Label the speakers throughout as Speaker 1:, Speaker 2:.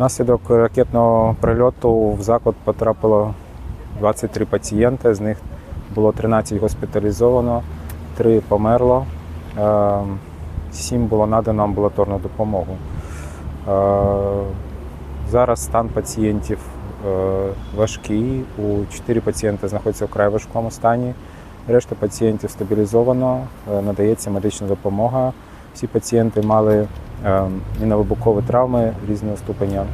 Speaker 1: Внаслідок ракетного прильоту в заклад потрапило 23 пацієнти, з них було 13 госпіталізовано, 3 померло, 7 було надано амбулаторну допомогу. Е, Зараз стан пацієнтів е, важкий. У 4 пацієнти знаходяться в вкрай важкому стані. Решта пацієнтів стабілізовано, е, надається медична допомога. Всі пацієнти мали е, міновибухові травми різного ступеня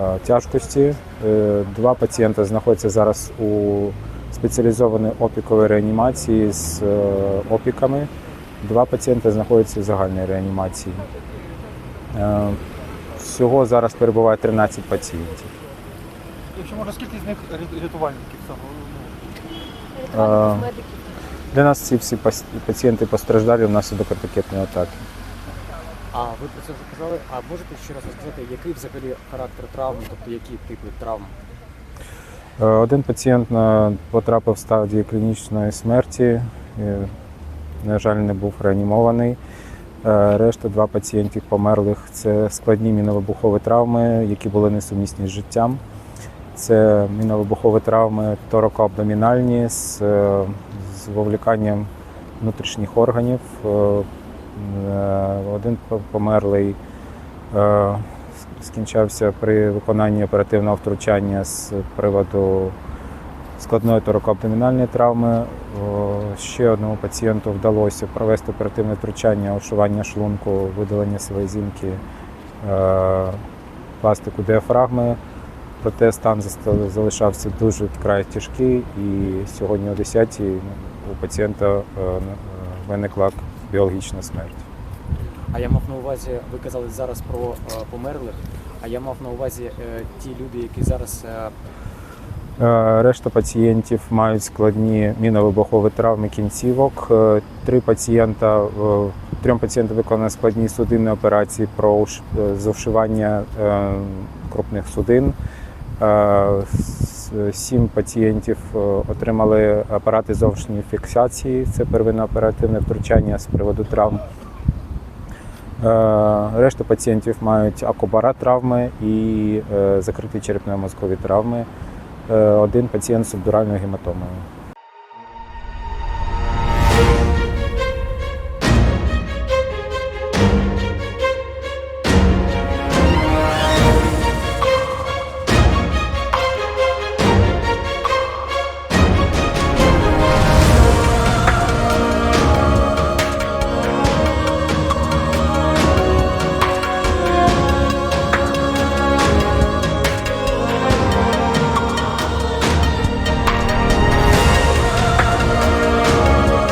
Speaker 1: е, тяжкості. Е, Два пацієнти знаходяться зараз у спеціалізованій опіковій реанімації з е, опіками. Два пацієнти знаходяться в загальній реанімації. Всього зараз перебуває 13 пацієнтів.
Speaker 2: Якщо може, скільки з них рятувальників саме? Ну,
Speaker 1: Для нас ці всі пацієнти постраждали внаслідок ракетної атаки.
Speaker 3: А ви про це вже казали. А можете ще раз розказати, який взагалі характер травм, тобто які типи травм?
Speaker 1: Е, Один пацієнт потрапив в стадії клінічної смерті, е, на жаль, не був реанімований. Е, Решта два пацієнтів померлих це складні міновибухові травми, які були несумісні з життям. Це міновибухові травми тороко-абдомінальні з, з вовліканням внутрішніх органів. Е, Один померлий е, скінчався при виконанні оперативного втручання з приводу складної торакоабдомінальної травми. Ще одному пацієнту вдалося провести оперативне втручання, ошивання шлунку, видалення селезінки, е, пластику діафрагми. Проте стан залишався дуже вкрай тяжкий, і сьогодні о 10 у пацієнта виникла біологічна смерть.
Speaker 3: А я мав на увазі, ви казали зараз про е, померлих. А я мав на увазі е, ті люди, які зараз е,
Speaker 1: Решта пацієнтів мають складні міновибухові травми кінцівок. Три пацієнта, трьом пацієнтам виконані складні судинні операції про зашивання е, крупних судин. Е, Сім пацієнтів е, отримали апарати зовнішньої фіксації. Це первинне оперативне втручання з приводу травм. Е, Решта пацієнтів мають акубара травми і закриті черепно-мозкові травми. Один пацієнт з субдуральною гематомою.